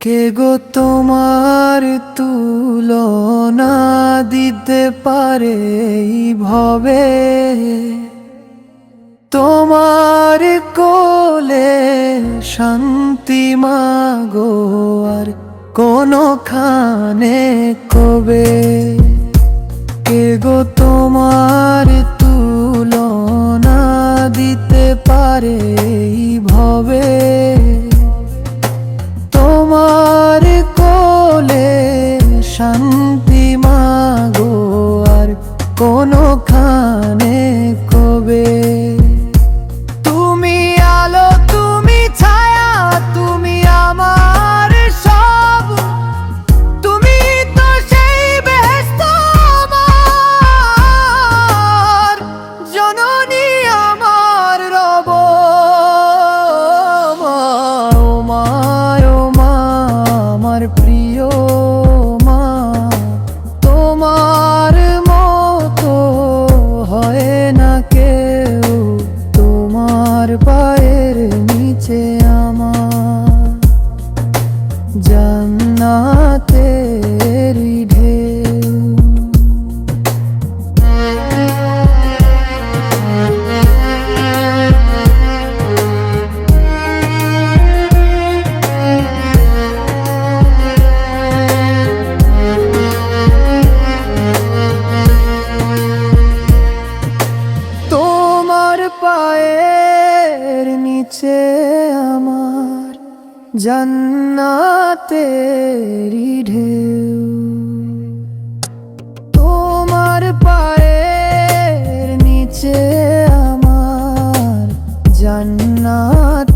কে গো তোমার তুলনা দিতে পারে ভবে? তোমার কোলে শান্তি মাগো আর কোনো খানে কবে? পারে ভবে। তোমার কোলে Oh. পায়ের নিচে আমার জন্নাতে ঢেউ। তোমার পায়ের নিচে আমার জন্নাত